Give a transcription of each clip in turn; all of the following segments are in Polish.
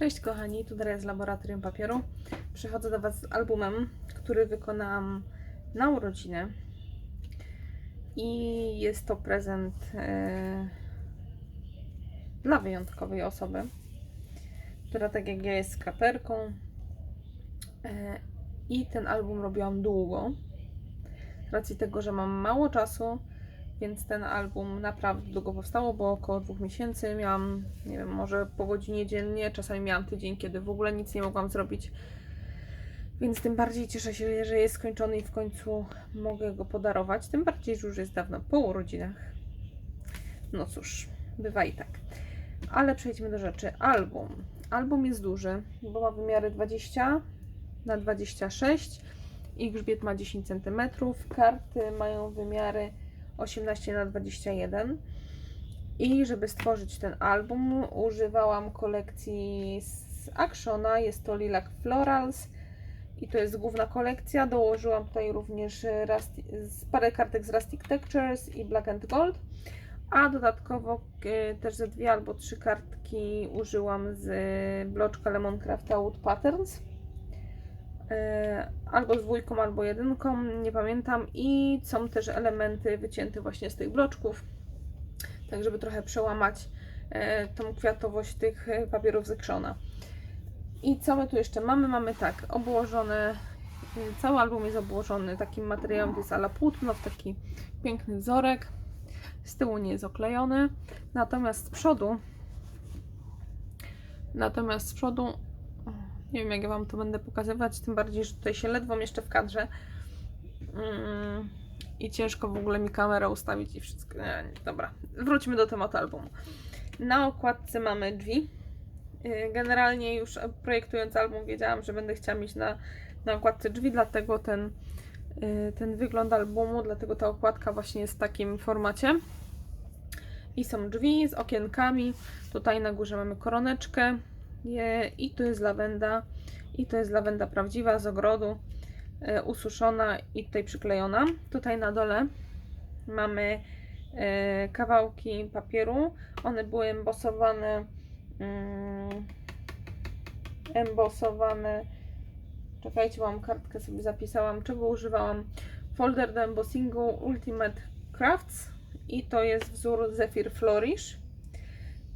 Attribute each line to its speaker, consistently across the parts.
Speaker 1: Cześć kochani, tu Daria z Laboratorium Papieru. Przychodzę do Was z albumem, który wykonałam na urodziny. I jest to prezent e, dla wyjątkowej osoby, która tak jak ja jest skraperką. E, I ten album robiłam długo. Z racji tego, że mam mało czasu, więc ten album naprawdę długo powstało, bo około dwóch miesięcy miałam, nie wiem, może po godzinie dziennie, czasami miałam tydzień, kiedy w ogóle nic nie mogłam zrobić. Więc tym bardziej cieszę się, że jest skończony i w końcu mogę go podarować. Tym bardziej, że już jest dawno po urodzinach. No cóż, bywa i tak. Ale przejdźmy do rzeczy. Album. Album jest duży, bo ma wymiary 20 na 26 i grzbiet ma 10 cm. Karty mają wymiary 18 na 21 i żeby stworzyć ten album używałam kolekcji z Actiona, jest to Lilac Florals. I to jest główna kolekcja, dołożyłam tutaj również Rusty, z parę kartek z Rustic Textures i Black and Gold. A dodatkowo e, też ze dwie albo trzy kartki użyłam z bloczka Lemoncrafta Wood Patterns albo z dwójką, albo jedynką, nie pamiętam. I są też elementy wycięte właśnie z tych bloczków, tak żeby trochę przełamać e, tą kwiatowość tych e, papierów z Actiona. I co my tu jeszcze mamy? Mamy tak, obłożone, cały album jest obłożony takim materiałem, jest ala płótno, w taki piękny wzorek. Z tyłu nie jest oklejony, natomiast z przodu natomiast z przodu nie wiem, jak ja Wam to będę pokazywać, tym bardziej, że tutaj się ledwo mieszczę w kadrze. Mm, I ciężko w ogóle mi kamerę ustawić i wszystko. Nie, nie, dobra, wróćmy do tematu albumu. Na okładce mamy drzwi. Yy, Generalnie już projektując album wiedziałam, że będę chciała mieć na, na okładce drzwi, dlatego ten, yy, ten wygląd albumu, dlatego ta okładka właśnie jest w takim formacie. I są drzwi z okienkami. Tutaj na górze mamy koroneczkę, je, I tu jest lawenda. I to jest lawenda prawdziwa z ogrodu, e, ususzona i tutaj przyklejona. Tutaj na dole mamy e, kawałki papieru. One były embosowane. Mm, embosowane. Czekajcie, mam kartkę sobie zapisałam, czego używałam. Folder do embossingu Ultimate Crafts i to jest wzór Zephyr Flourish.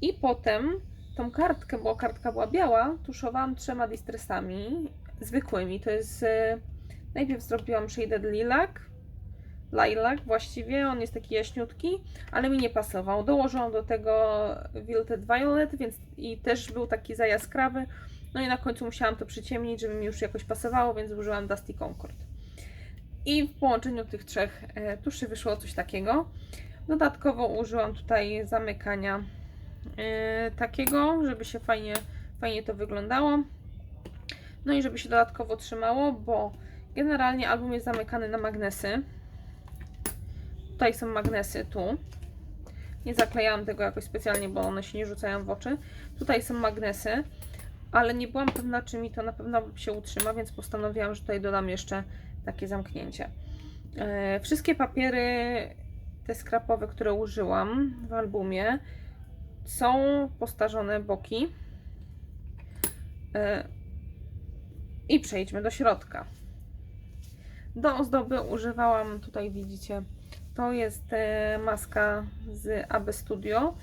Speaker 1: I potem tą kartkę, bo kartka była biała, tuszowałam trzema distressami zwykłymi. To jest. e, Najpierw zrobiłam Shaded Lilac, Lilac właściwie, on jest taki jaśniutki, ale mi nie pasował. Dołożyłam do tego Wilted Violet, więc i też był taki za jaskrawy. No i na końcu musiałam to przyciemnić, żeby mi już jakoś pasowało, więc użyłam Dusty Concord. I w połączeniu tych trzech e, tuszy wyszło coś takiego. Dodatkowo użyłam tutaj zamykania takiego, żeby się fajnie, fajnie to wyglądało. No i żeby się dodatkowo trzymało, bo generalnie album jest zamykany na magnesy. Tutaj są magnesy, tu. Nie zaklejałam tego jakoś specjalnie, bo one się nie rzucają w oczy. Tutaj są magnesy, ale nie byłam pewna, czy mi to na pewno się utrzyma, więc postanowiłam, że tutaj dodam jeszcze takie zamknięcie. E, wszystkie papiery, te skrapowe, które użyłam w albumie, są postarzone boki. E, I przejdźmy do środka. Do ozdoby używałam, tutaj widzicie, to jest e, maska z AB Studio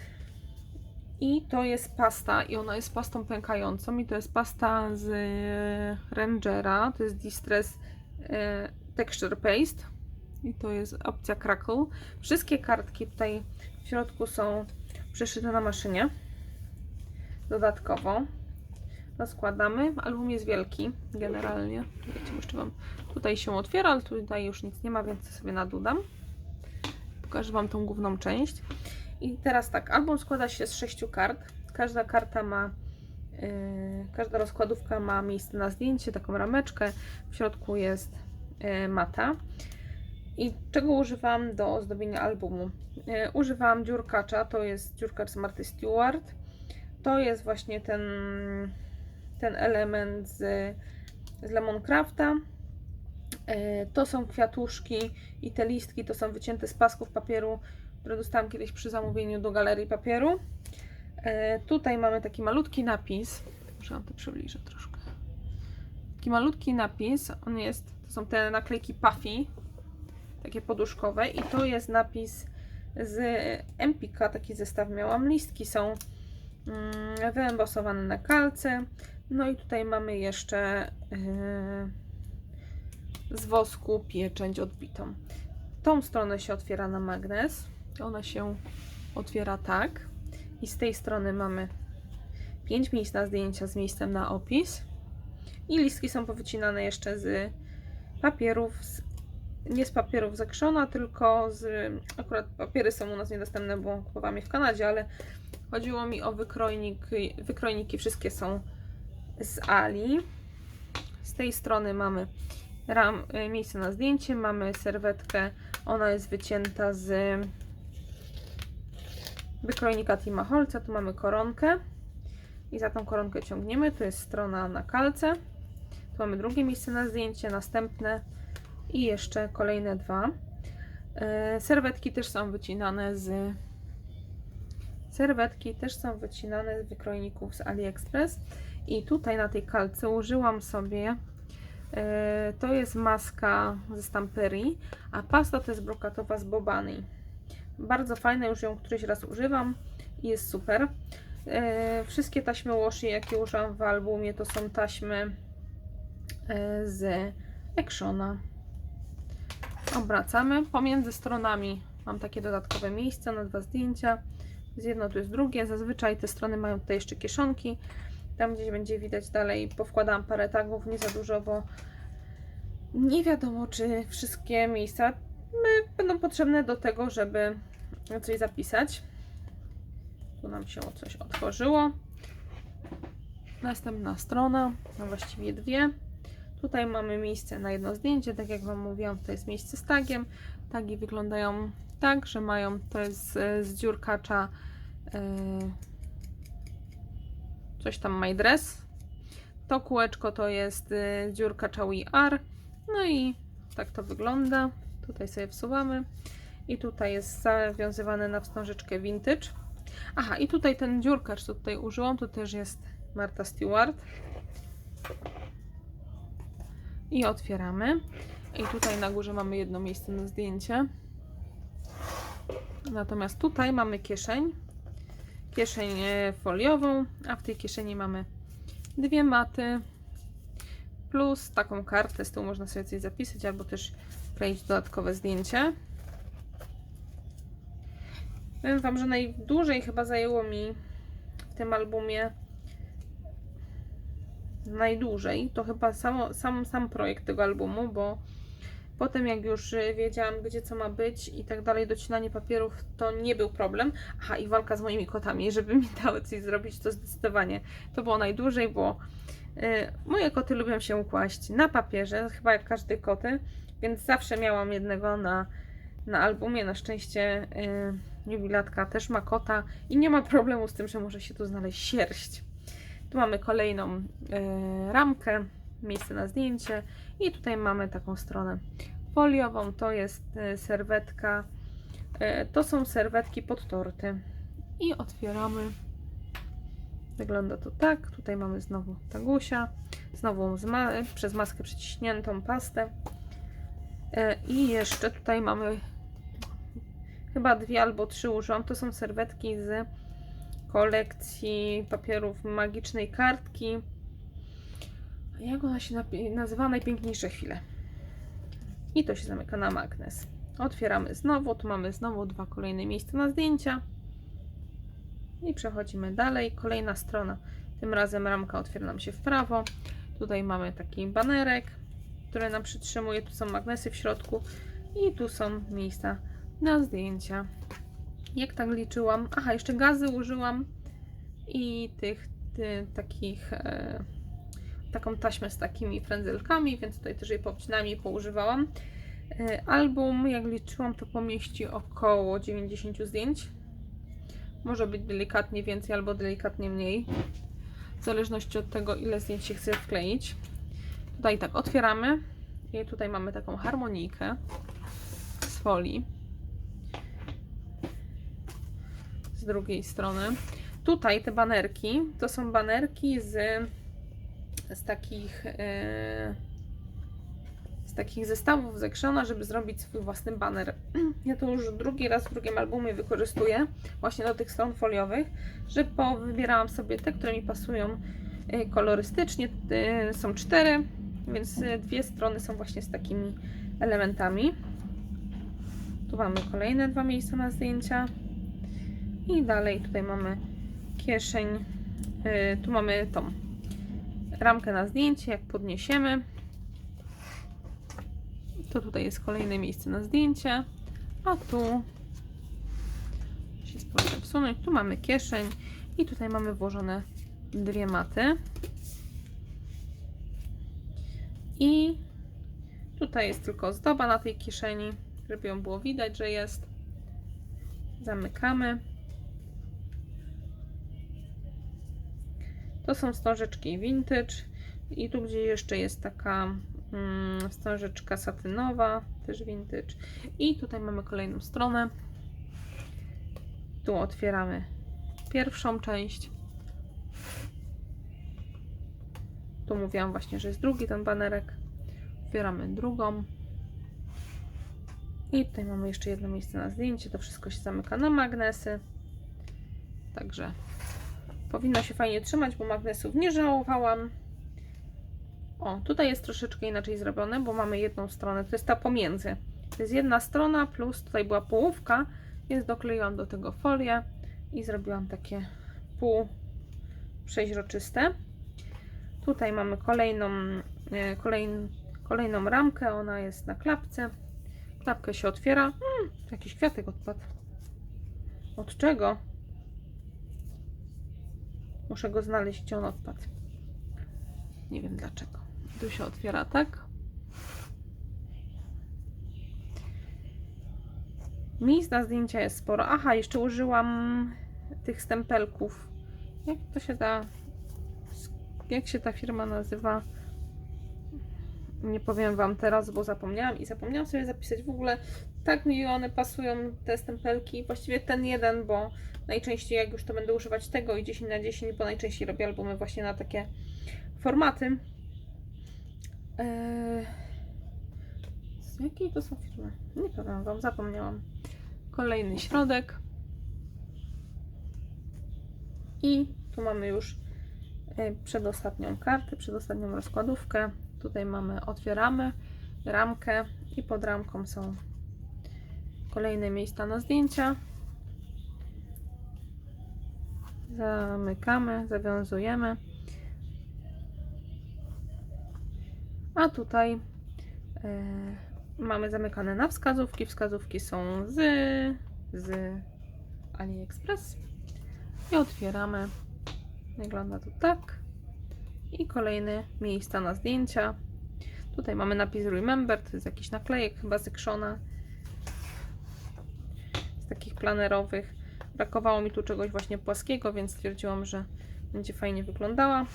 Speaker 1: i to jest pasta i ona jest pastą pękającą i to jest pasta z Rangera, to jest Distress e, Texture Paste i to jest opcja Crackle. Wszystkie kartki tutaj w środku są przeszyte na maszynie. Dodatkowo rozkładamy. Album jest wielki generalnie. Wiecie, jeszcze wam tutaj się otwiera, ale tutaj już nic nie ma, więc sobie nadudam. Pokażę Wam tą główną część. I teraz tak, album składa się z sześciu kart. Każda karta ma, yy, każda rozkładówka ma miejsce na zdjęcie, taką rameczkę. W środku jest yy, mata. I czego używam do ozdobienia albumu? Yy, używam dziurkacza, to jest dziurkacz z Marty Stewart. To jest właśnie ten, ten element z, z Lemoncrafta. E, To są kwiatuszki i te listki to są wycięte z pasków papieru, które dostałam kiedyś przy zamówieniu do galerii papieru. E, Tutaj mamy taki malutki napis Może wam to przybliżę troszkę. Taki malutki napis, on jest, to są te naklejki Puffy, takie poduszkowe i to jest napis z Empika, taki zestaw miałam. Listki są mm, wyembosowane na kalce. No i tutaj mamy jeszcze yy, z wosku pieczęć odbitą. Tą stronę się otwiera na magnes. Ona się otwiera tak. I z tej strony mamy 5 miejsc na zdjęcia z miejscem na opis. I listki są powycinane jeszcze z papierów, z, nie z papierów z Actiona, tylko z. Akurat papiery są u nas niedostępne, bo kupowałam je w Kanadzie, ale chodziło mi o wykrojnik, wykrojniki. Wszystkie są z Ali. Z tej strony mamy ram, y, miejsce na zdjęcie, mamy serwetkę, ona jest wycięta z wykrojnika Tima Holca, tu mamy koronkę i za tą koronkę ciągniemy, to jest strona na kalce, tu mamy drugie miejsce na zdjęcie, następne i jeszcze kolejne dwa. E, Serwetki też są wycinane z serwetki też są wycinane z wykrojników z AliExpress i tutaj na tej kalce użyłam sobie e, to jest maska ze Stamperii, a pasta to jest brokatowa z Bobani. Bardzo fajna, już ją któryś raz używam i jest super. E, wszystkie taśmy washi, jakie używam w albumie, to są taśmy z Actiona. Obracamy. Pomiędzy stronami mam takie dodatkowe miejsca na dwa zdjęcia. Z jedno tu jest drugie. Zazwyczaj te strony mają tutaj jeszcze kieszonki. Tam gdzieś będzie widać dalej, powkładam parę tagów, nie za dużo, bo nie wiadomo, czy wszystkie miejsca będą potrzebne do tego, żeby coś zapisać. Tu nam się coś otworzyło. Następna strona, no właściwie dwie. Tutaj mamy miejsce na jedno zdjęcie, tak jak Wam mówiłam, to jest miejsce z tagiem. Tagi wyglądają tak, że mają to jest z, dziurkacza yy, coś tam My Dress. To kółeczko to jest yy, dziurkacza We Are. No i tak to wygląda. Tutaj sobie wsuwamy. I tutaj jest zawiązywany na wstążeczkę vintage. Aha, i tutaj ten dziurkacz, co tutaj użyłam, to też jest Marta Stewart. I otwieramy. I tutaj na górze mamy jedno miejsce na zdjęcie. Natomiast tutaj mamy kieszeń. Kieszeń e, foliową, a w tej kieszeni mamy dwie maty plus taką kartę. Z tyłu można sobie coś zapisać albo też kleić dodatkowe zdjęcie. Powiem Wam, że najdłużej chyba zajęło mi w tym albumie najdłużej, to chyba samo, sam, sam projekt tego albumu, bo potem jak już y, wiedziałam, gdzie co ma być i tak dalej, docinanie papierów to nie był problem. Aha, i walka z moimi kotami, żeby mi dały coś zrobić, to zdecydowanie to było najdłużej, bo y, moje koty lubią się kłaść na papierze, chyba jak każdy koty, więc zawsze miałam jednego na, na albumie. Na szczęście y, jubilatka też ma kota i nie ma problemu z tym, że może się tu znaleźć sierść. Tu mamy kolejną y, ramkę, miejsce na zdjęcie i tutaj mamy taką stronę foliową. To jest y, serwetka. Y, to są serwetki pod torty. I otwieramy. Wygląda to tak. Tutaj mamy znowu tagusia. Znowu ma przez maskę przyciśniętą pastę. I jeszcze tutaj mamy chyba dwie albo trzy użyłam. To są serwetki z kolekcji papierów magicznej kartki. Jak ona się nazywa? Najpiękniejsze chwile. I to się zamyka na magnes. Otwieramy znowu. Tu mamy znowu dwa kolejne miejsca na zdjęcia. I przechodzimy dalej. Kolejna strona. Tym razem ramka otwiera nam się w prawo. Tutaj mamy taki banerek, który nam przytrzymuje. Tu są magnesy w środku. I tu są miejsca na zdjęcia. Jak tak liczyłam? Aha, jeszcze gazy użyłam i tych ty, takich e, taką taśmę z takimi frędzelkami, więc tutaj też jej poobcinałam i poużywałam. E, album, jak liczyłam, to pomieści około 90 zdjęć. Może być delikatnie więcej albo delikatnie mniej. W zależności od tego, ile zdjęć się chce wkleić. Tutaj tak otwieramy. I tutaj mamy taką harmonijkę z folii. Z drugiej strony. tutaj te banerki to są banerki z, z takich e, z takich zestawów z Actiona, żeby zrobić swój własny baner. Ja to już drugi raz w drugim albumie wykorzystuję właśnie do tych stron foliowych, że wybierałam sobie te, które mi pasują e, kolorystycznie. E, Są cztery, więc dwie strony są właśnie z takimi elementami. Tu mamy kolejne dwa miejsca na zdjęcia. I dalej tutaj mamy kieszeń. Yy, tu mamy tą ramkę na zdjęcie. Jak podniesiemy, to tutaj jest kolejne miejsce na zdjęcie. A tu się spróbuję wsunąć. Tu mamy kieszeń i tutaj mamy włożone dwie maty. I tutaj jest tylko zdoba na tej kieszeni, żeby ją było widać, że jest. Zamykamy. To są wstążeczki vintage. I tu, gdzie jeszcze jest taka mm, wstążeczka satynowa, też vintage. I tutaj mamy kolejną stronę. Tu otwieramy pierwszą część. Tu mówiłam właśnie, że jest drugi ten banerek. Otwieramy drugą. I tutaj mamy jeszcze jedno miejsce na zdjęcie. To wszystko się zamyka na magnesy. Także powinno się fajnie trzymać, bo magnesów nie żałowałam. O, tutaj jest troszeczkę inaczej zrobione, bo mamy jedną stronę, to jest ta pomiędzy. To jest jedna strona, plus tutaj była połówka, więc dokleiłam do tego folię i zrobiłam takie pół przeźroczyste. Tutaj mamy kolejną, e, kolejn, kolejną ramkę, ona jest na klapce. Klapkę się otwiera. Hmm, jakiś kwiatek odpadł. Od czego? Muszę go znaleźć, gdzie on odpadł. Nie wiem dlaczego. Tu się otwiera tak. Miejsc na zdjęcia jest sporo. Aha, jeszcze użyłam tych stempelków. Jak to się da? Jak się ta firma nazywa? Nie powiem Wam teraz, bo zapomniałam i zapomniałam sobie zapisać w ogóle. Tak mi one pasują, te stempelki. Właściwie ten jeden, bo najczęściej jak już to będę używać tego i 10 na 10, bo najczęściej robię albumy właśnie na takie formaty. Eee... Z jakiej to są firmy? Nie powiem Wam, zapomniałam. Kolejny środek. I tu mamy już e, przedostatnią kartę, przedostatnią rozkładówkę. Tutaj mamy, otwieramy ramkę i pod ramką są kolejne miejsca na zdjęcia. Zamykamy, zawiązujemy. A tutaj e, mamy zamykane na wskazówki. Wskazówki są z, z AliExpress. I otwieramy. Wygląda to tak. I kolejne miejsca na zdjęcia. Tutaj mamy napis Remember, to jest jakiś naklejek chyba z Actiona. Takich planerowych. Brakowało mi tu czegoś właśnie płaskiego, więc stwierdziłam, że będzie fajnie wyglądała.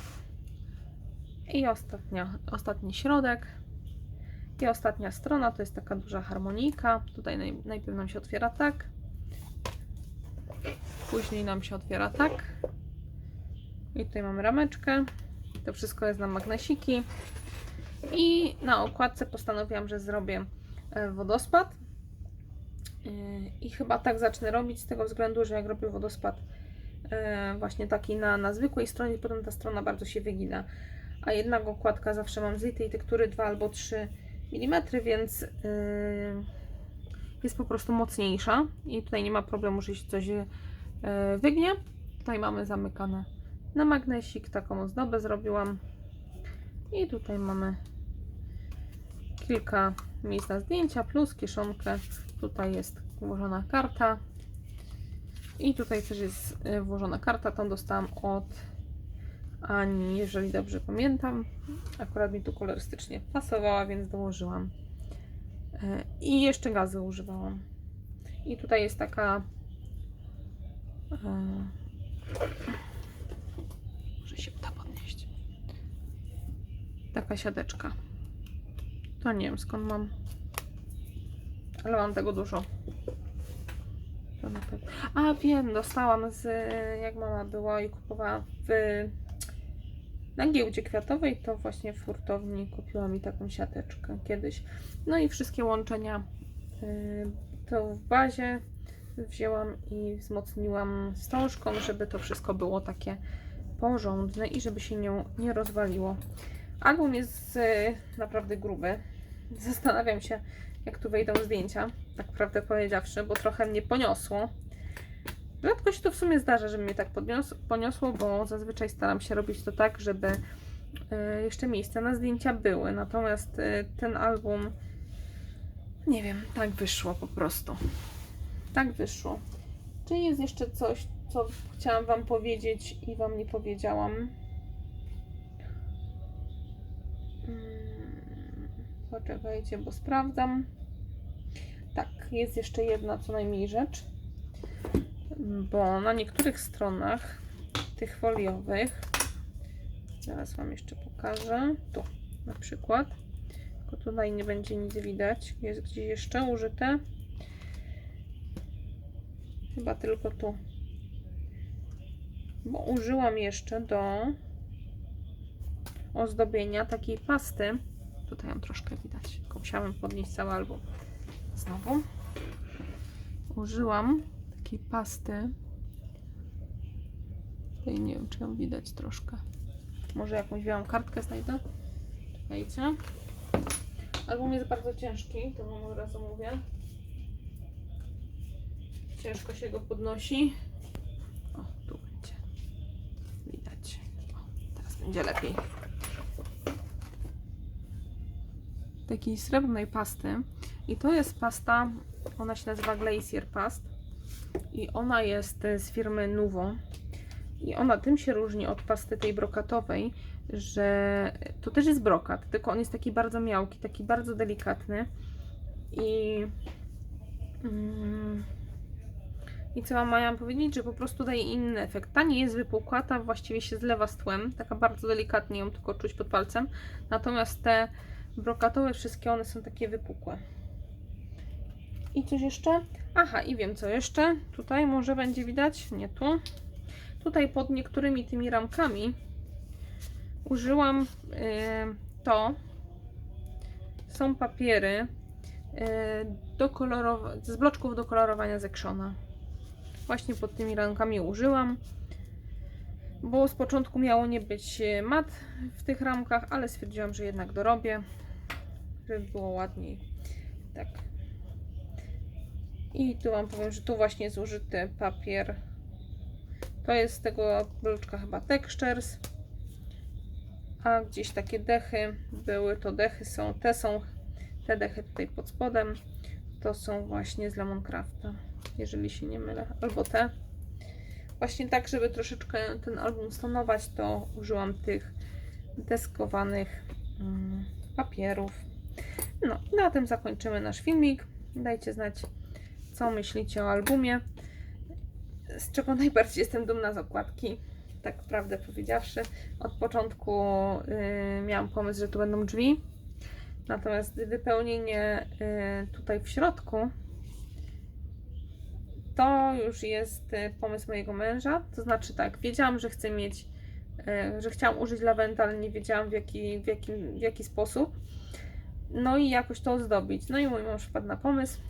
Speaker 1: I ostatnia, ostatni środek. I ostatnia strona to jest taka duża harmonika. Tutaj naj, najpierw nam się otwiera tak. Później nam się otwiera tak. I tutaj mamy rameczkę. To wszystko jest na magnesiki. I na okładce postanowiłam, że zrobię e, wodospad. E, I chyba tak zacznę robić z tego względu, że jak robię wodospad e, właśnie taki na, na zwykłej stronie, potem ta strona bardzo się wygina. A jednak okładka zawsze mam z tej tektury 2 albo 3 mm, więc jest po prostu mocniejsza i tutaj nie ma problemu, że się coś wygnie. Tutaj mamy zamykane na magnesik, taką ozdobę zrobiłam. I tutaj mamy kilka miejsc na zdjęcia, plus kieszonkę. Tutaj jest włożona karta. I tutaj też jest y, włożona karta, tą dostałam od Ani, jeżeli dobrze pamiętam. Akurat mi tu kolorystycznie pasowała, więc dołożyłam. Y, I jeszcze gazy używałam. I tutaj jest taka y, może się uda podnieść. Taka siadeczka. To nie wiem skąd mam. Ale mam tego dużo. A wiem, dostałam z jak mama była i kupowała w na giełdzie kwiatowej, to właśnie w hurtowni kupiła mi taką siateczkę kiedyś. No i wszystkie łączenia y, to w bazie wzięłam i wzmocniłam wstążką, żeby to wszystko było takie porządne i żeby się nią nie rozwaliło. Album jest naprawdę gruby. Zastanawiam się, jak tu wejdą zdjęcia, tak prawdę powiedziawszy, bo trochę mnie poniosło. Rzadko się to w sumie zdarza, żeby mnie tak podnios- poniosło, bo zazwyczaj staram się robić to tak, żeby y, jeszcze miejsca na zdjęcia były. Natomiast y, ten album, nie wiem, tak wyszło po prostu. Tak wyszło. Czy jest jeszcze coś, co chciałam Wam powiedzieć i Wam nie powiedziałam? Poczekajcie, bo sprawdzam. Tak, jest jeszcze jedna co najmniej rzecz, bo na niektórych stronach tych foliowych, zaraz Wam jeszcze pokażę, tu na przykład, tylko tutaj nie będzie nic widać, jest gdzieś jeszcze użyte, chyba tylko tu, bo użyłam jeszcze do ozdobienia takiej pasty, tutaj ją troszkę widać, tylko musiałam podnieść cały album znowu. Użyłam takiej pasty. Tutaj nie wiem, czy ją widać troszkę. Może jakąś białą kartkę znajdę? Czekajcie. Album jest bardzo ciężki, to wam od razu mówię. Ciężko się go podnosi. O, tu będzie. Widać. O, teraz będzie lepiej. Takiej srebrnej pasty. I to jest pasta, ona się nazywa Glacier Past. I ona jest e, z firmy Nuvo. I ona tym się różni od pasty tej brokatowej, że to też jest brokat, tylko on jest taki bardzo miałki, taki bardzo delikatny. I, mm, i co wam miałam powiedzieć, że po prostu daje inny efekt. Ta nie jest wypukłata, właściwie się zlewa z tłem, taka bardzo delikatnie ją tylko czuć pod palcem. Natomiast te brokatowe wszystkie one są takie wypukłe. I coś jeszcze? Aha, i wiem co jeszcze. Tutaj może będzie widać, nie tu. Tutaj pod niektórymi tymi ramkami użyłam y, to. Są papiery y, do z bloczków do kolorowania z Actiona. Właśnie pod tymi ramkami użyłam. Bo z początku miało nie być mat w tych ramkach, ale stwierdziłam, że jednak dorobię, żeby było ładniej. Tak, i tu Wam powiem, że tu właśnie jest użyty papier. To jest z tego bloczka chyba Textures. A gdzieś takie dechy były, to dechy są, te są, te dechy tutaj pod spodem, to są właśnie z Lemoncrafta, jeżeli się nie mylę, albo te. Właśnie tak, żeby troszeczkę ten album stonować, to użyłam tych deskowanych mm, papierów. No, na tym zakończymy nasz filmik. Dajcie znać, co myślicie o albumie. Z czego najbardziej jestem dumna z okładki, tak prawdę powiedziawszy. Od początku y, miałam pomysł, że tu będą drzwi, natomiast wypełnienie y, tutaj w środku to już jest y, pomysł mojego męża. To znaczy tak, wiedziałam, że chcę mieć, y, że chciałam użyć lawendy, ale nie wiedziałam w jaki, w jaki, w jaki sposób. No i jakoś to ozdobić. No i mój mąż wpadł na pomysł,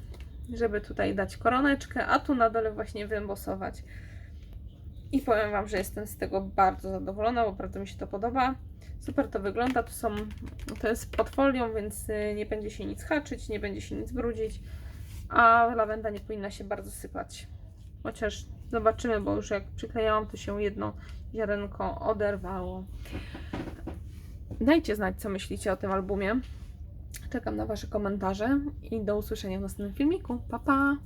Speaker 1: żeby tutaj dać koroneczkę, a tu na dole właśnie wyembosować. I powiem Wam, że jestem z tego bardzo zadowolona, bo bardzo mi się to podoba. Super to wygląda, to są, to jest pod folią, więc y, nie będzie się nic haczyć, nie będzie się nic brudzić, a lawenda nie powinna się bardzo sypać. Chociaż zobaczymy, bo już jak przyklejałam, to się jedno ziarenko oderwało. Dajcie znać, co myślicie o tym albumie. Czekam na Wasze komentarze i do usłyszenia w następnym filmiku. Pa, pa!